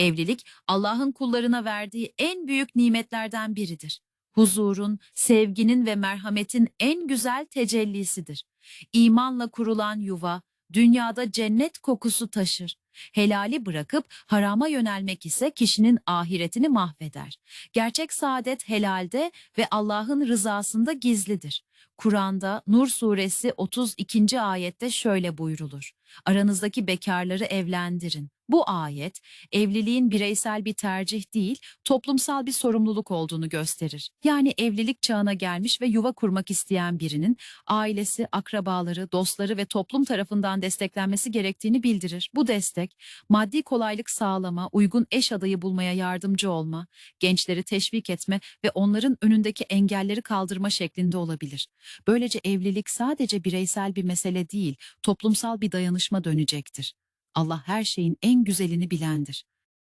Evlilik Allah'ın kullarına verdiği en büyük nimetlerden biridir. Huzurun, sevginin ve merhametin en güzel tecellisidir. İmanla kurulan yuva dünyada cennet kokusu taşır. Helali bırakıp harama yönelmek ise kişinin ahiretini mahveder. Gerçek saadet helalde ve Allah'ın rızasında gizlidir. Kur'an'da Nur suresi 32. ayette şöyle buyrulur. Aranızdaki bekarları evlendirin. Bu ayet evliliğin bireysel bir tercih değil, toplumsal bir sorumluluk olduğunu gösterir. Yani evlilik çağına gelmiş ve yuva kurmak isteyen birinin ailesi, akrabaları, dostları ve toplum tarafından desteklenmesi gerektiğini bildirir. Bu destek maddi kolaylık sağlama, uygun eş adayı bulmaya yardımcı olma, gençleri teşvik etme ve onların önündeki engelleri kaldırma şeklinde olabilir. Böylece evlilik sadece bireysel bir mesele değil, toplumsal bir dayanışma dönecektir. Allah her şeyin en güzelini bilendir.